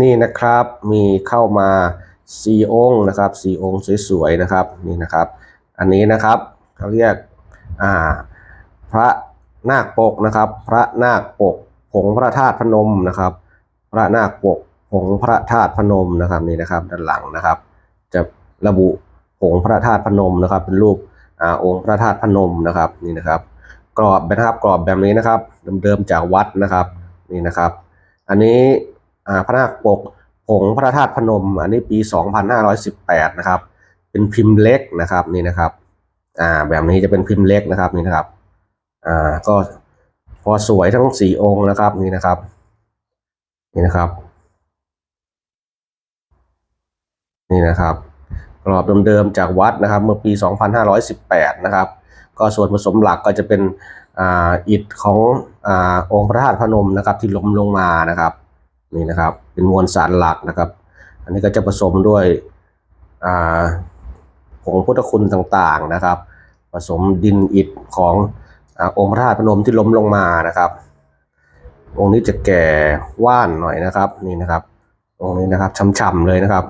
นี่นะครับมีเข้ามาสี่องค์นะครับสี่องค์สวยๆนะครับนี่นะครับ อันนี้นะครับเขาเรียกอ่าพระนาคปกนะครับ พระนาคปกผงพระธาตุพนมนะครับ พระนาคปกผงพระธาตุพนมนะครับนี่นะครับ ด้านหลังนะครับ จะระบุผงพระธาตุพนมนะครับ เป็นรูปอ่าองค์พระธาตุพนมนะครับนี่นะครับกรอบนะครับกรอบแบบนี้นะครับเดิมๆจากวัดนะครับนี่นะครับ อันนี้ พระนาคปกผงพระธาตุพนม อันนี้ปี 2518 นะครับ เป็นพิมพ์เล็กนะครับนี่นะครับอ่าแบบนี้จะเป็นพิมพ์เล็กนะครับนี่นะครับอ่าก็พอสวยทั้งสี่องค์นะครับนี่นะครับนี่นะครับนี่นะครับกรอบเดิมๆจากวัดนะครับ เมื่อปี 2518 นะครับ ก็ส่วนผสมหลักก็จะเป็นอ่าอิฐของอ่าองค์พระธาตุพนมนะครับที่ล้มลงมานะครับ นี่นะครับ เป็นมวลสารหลักนะครับ อันนี้ก็จะผสมด้วยอ่าผงพุทธคุณต่างๆนะครับ ผสมดินอิฐของอองค์พระธาตุพนมที่ล้มลงมานะครับ องค์นี้จะแก่ว่านหน่อยนะครับนี่นะครับ องค์นี้นะครับช่ำๆเลยนะครับ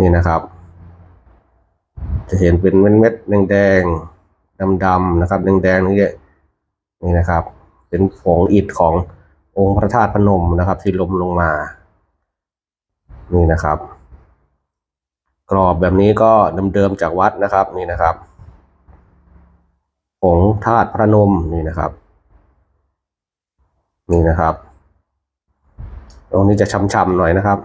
นี่นะครับ จะเห็นเป็นเม็ดๆแดงๆดำๆนะครับแดงๆนี่นี่นะครับ เป็นผงอิฐของ องค์พระธาตุพนมนะครับ ที่ล้มลงมา นี่นะครับ กรอบแบบนี้ก็เดิมๆจากวัดนะครับนี่นะครับผงธาตุพระนมนี่นะครับ นี่นะครับ ตรงนี้จะช้ำๆหน่อยนะครับ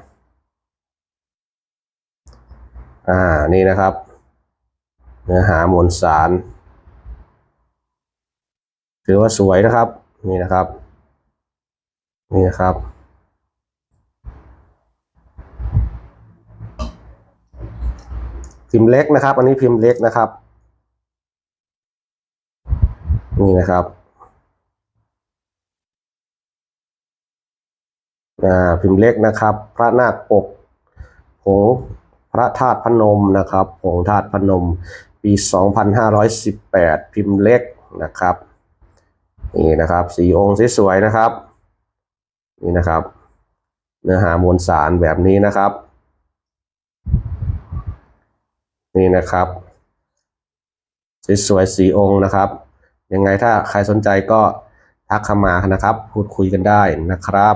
อ่านี่นะครับ เนื้อหามวลสารถือว่าสวยนะครับ นี่นะครับ นี่นะครับ พิมพ์เล็กนะครับ อันนี้พิมพ์เล็กนะครับ นี่นะครับอ่าพิมพ์เล็กนะครับ พระนาคปกผงพระธาตุพนมนะครับผงธาตุพนม ปี 2518 พิมพ์เล็กนะครับนี่นะครับสีองค์สวยๆนะครับ นี่นะครับ เนื้อหามวลสารแบบนี้นะครับ นี่นะครับสวยๆสีองค์นะครับ ยังไงถ้าใครสนใจก็ทักเข้ามานะครับ พูดคุยกันได้นะครับ